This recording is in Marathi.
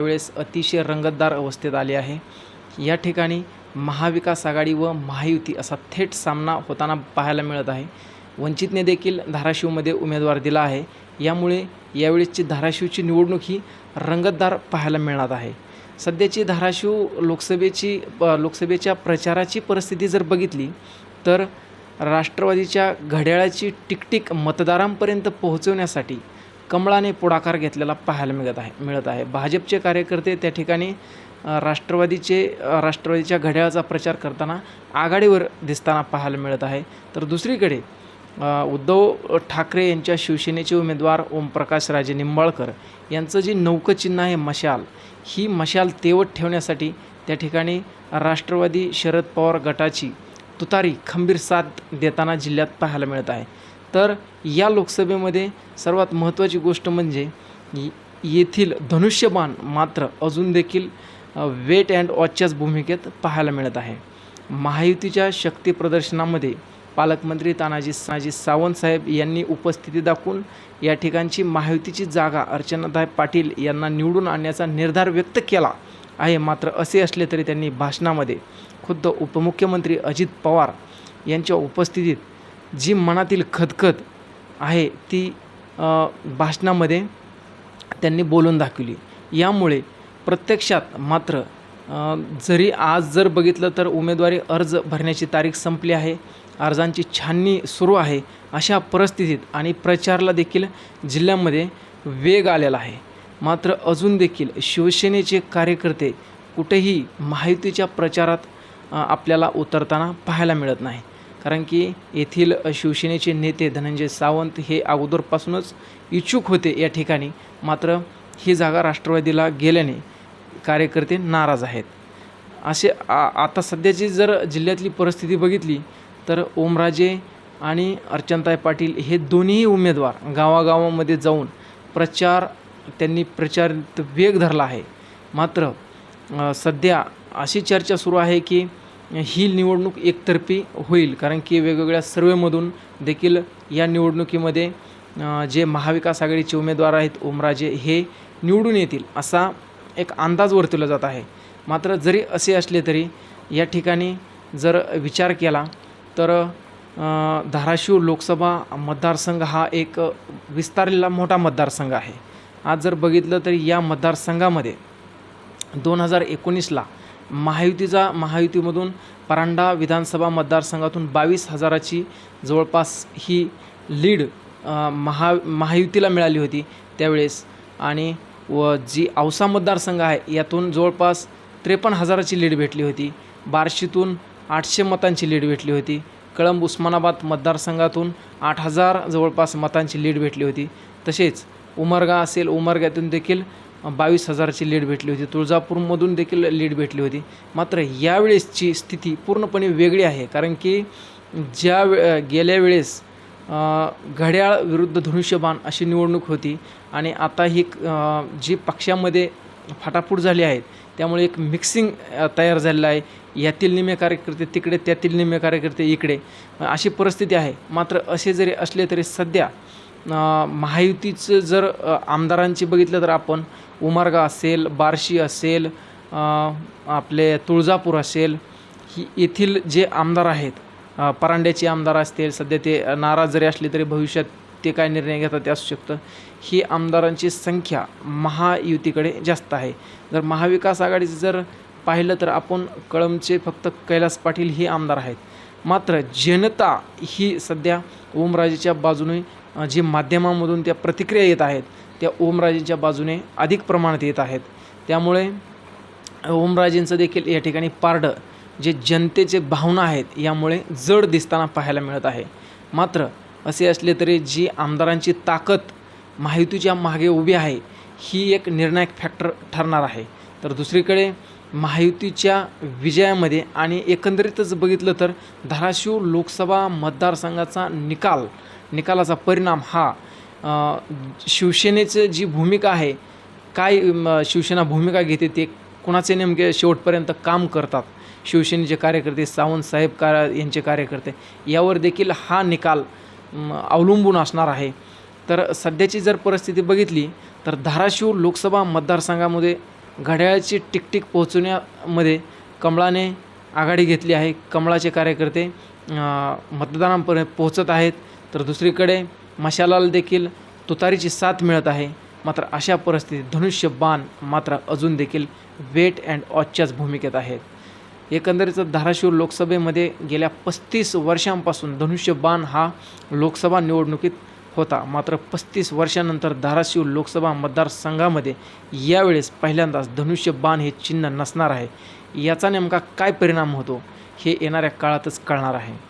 वेळेस अतिशय रंगतदार अवस्थेत आले आहे. या ठिकाणी महाविकास आघाडी व महायुती असा थेट सामना होताना पाहायला मिळत आहे. वंचितने देखील धाराशिवमध्ये उमेदवार दिला आहे. यामुळे यावेळेसची धाराशिवची निवडणूक ही रंगतदार पाहायला मिळणार आहे. सध्याची धाराशिव लोकसभेची लोकसभेच्या प्रचाराची परिस्थिती जर बघितली तर राष्ट्रवादीच्या घड्याळाची टिकटिक मतदारांपर्यंत पोहोचवण्यासाठी कमळाने पुढाकार घेतलेला पाहायला मिळत आहे मिळत आहे. भाजपचे कार्यकर्ते त्या ठिकाणी राष्ट्रवादीचे राष्ट्रवादीच्या घड्याळाचा प्रचार करताना आघाडीवर दिसताना पाहायला मिळत आहे. तर दुसरीकडे उद्धव ठाकरे यांच्या शिवसेनेचे उमेदवार ओमप्रकाश राजे निंबाळकर यांचं जे नौकचिन्ह आहे मशाल ही मशाल तेवत ठेवण्यासाठी त्या ठिकाणी राष्ट्रवादी शरद पवार गटाची तुतारी खंबीर साथ देताना जिल्ह्यात पाहायला मिळत आहे. तर या लोकसभेमध्ये सर्वात महत्त्वाची गोष्ट म्हणजे येथील धनुष्यबाण मात्र अजून देखील वेट अँड वॉचच्याच भूमिकेत पाहायला मिळत आहे. महायुतीच्या शक्ती प्रदर्शनामध्ये पालकमंत्री तानाजी साजी सावंत साहेब यांनी उपस्थिती दाखवून या ठिकाणची महायुतीची जागा अर्चनाताई पाटील यांना निवडून आणण्याचा निर्धार व्यक्त केला आहे. मात्र असे असले तरी त्यांनी भाषणामध्ये खुद्द उपमुख्यमंत्री अजित पवार यांच्या उपस्थितीत जी मनातील खदखद आहे ती भाषणामध्ये त्यांनी बोलून दाखवली. यामुळे प्रत्यक्षात मात्र जरी आज जर बघितलं तर उमेदवारी अर्ज भरण्याची तारीख संपली आहे अर्जांची छाननी सुरू आहे अशा परिस्थितीत आणि प्रचारला देखील जिल्ह्यामध्ये वेग आलेला आहे. मात्र अजून देखील शिवसेनेचे कार्यकर्ते कुठेही माहितीच्या प्रचारात आपल्याला उतरताना पाहायला मिळत नाही कारण की येथील शिवसेनेचे नेते धनंजय सावंत हे अगोदरपासूनच इच्छुक होते या ठिकाणी. मात्र ही जागा राष्ट्रवादीला गेल्याने कार्यकर्ते नाराज आहेत. असे आ आता सध्याची जर जिल्ह्यातली परिस्थिती बघितली तर ओमराजे आणि अर्चनताई पाटील हे दोन्ही उमेदवार गावागावामध्ये जाऊन प्रचार त्यांनी प्रचार वेग धरला आहे. मात्र सध्या अशी चर्चा सुरू आहे की ही निवडणूक एकतर्फी होईल कारण की वेगवेगळ्या सर्वेमधून देखील या निवडणुकीमध्ये जे महाविकास आघाडीचे उमेदवार आहेत ओमराजे हे निवडून येतील असा एक अंदाज वर्तवला जात आहे. मात्र जरी असे असले तरी या ठिकाणी जर विचार केला तर धाराशिव लोकसभा मतदारसंघ हा एक विस्तारलेला मोठा मतदारसंघ आहे. आज जर बघितलं तर या मतदारसंघामध्ये दोन हजार एकोणीसला महायुतीचा महायुतीमधून परांडा विधानसभा मतदारसंघातून बावीस हजाराची जवळपास ही लीड महा महायुतीला मिळाली होती त्यावेळेस. आणि व जी औसा मतदारसंघ आहे यातून जवळपास त्रेपन्न हजाराची लीड भेटली होती. बार्शीतून आठशे मतांची लीड भेटली होती. कळंब उस्मानाबाद मतदारसंघातून आठ हजार जवळपास मतांची लीड भेटली होती. तसेच उमरगा असेल उमरग्यातून देखील बावीस हजाराची लीड भेटली होती. तुळजापूरमधून देखील लीड भेटली होती. मात्र यावेळेसची स्थिती पूर्णपणे वेगळी आहे. कारण की ज्या वे गेल्या वेळेस घड्याळ विरुद्ध धनुष्यबाण अशी निवडणूक होती. आणि आता ही जी पक्षामध्ये फाटाफूट झाली आहेत त्यामुळे एक मिक्सिंग तयार झालेलं आहे. यातील निम्मे कार्यकर्ते तिकडे त्यातील निम्मे कार्यकर्ते इकडे अशी परिस्थिती आहे. मात्र असे जरी असले तरी सध्या महायुतीचं जर आमदारांची बघितलं तर आपण उमरगा असेल बार्शी असेल आपले तुळजापूर असेल ही येथील जे आमदार आहेत परांड्याचे आमदार असतील सध्या ते नाराज जरी असले तरी भविष्यात ते काय निर्णय घेतात ते असू शकतं. ही आमदारांची संख्या महायुतीकडे जास्त आहे. जर महाविकास आघाडीचं जर पाहिलं तर आपण कळमचे फक्त कैलास पाटील हे आमदार आहेत. मात्र जनता ही सध्या ओमराजेच्या बाजूने जी माध्यमामधून त्या प्रतिक्रिया येत आहेत त्या ओमराजेंच्या बाजूने अधिक प्रमाणात येत आहेत. त्यामुळे ओमराजेंचं देखील या ठिकाणी पारडं जे जनतेचे भावना आहेत यामुळे जड दिसताना पाहायला मिळत आहे. मात्र असे असले तरी जी आमदारांची ताकद महायुतीच्या मागे उभी आहे ही एक निर्णायक फॅक्टर ठरणार आहे. तर दुसरीकडे महायुतीच्या विजयामध्ये आणि एकंदरीतच बघितलं तर धाराशिव लोकसभा मतदारसंघाचा निकाल निकालाचा परिणाम हा शिवसेनेचं जी भूमिका आहे काय म, शिवसेना भूमिका घेते ते कुणाचे नेमके शेवटपर्यंत काम करतात? शिवसेनेचे कार्यकर्ते सावंत साहेब का यांचे कार्यकर्ते यावर देखील हा निकाल अवलंबून असणार आहे. तर सध्याची जर परिस्थिती बघितली तर धाराशिव लोकसभा मतदारसंघामध्ये घड्याळाची टिकटिक पोहोचवण्यामध्ये कमळाने आघाडी घेतली आहे. कमळाचे कार्यकर्ते मतदानापर्यंत पोहोचत आहेत. तर दुसरीकडे मशालाला देखील तुतारीची साथ मिळत आहे. मात्र अशा परिस्थितीत धनुष्य बाण मात्र अजून देखील वेट अँड वॉचच्याच भूमिकेत आहेत. एकंदरीत धाराशिव लोकसभेमध्ये गेल्या पस्तीस वर्षांपासून धनुष्यबाण हा लोकसभा निवडणुकीत होता. मात्र पस्तीस वर्षानंतर धाराशिव लोकसभा मतदारसंघामध्ये यावेळेस पहिल्यांदाच धनुष्यबाण हे चिन्ह नसणार आहे. याचा नेमका काय परिणाम होतो हे येणाऱ्या काळातच कळणार आहे.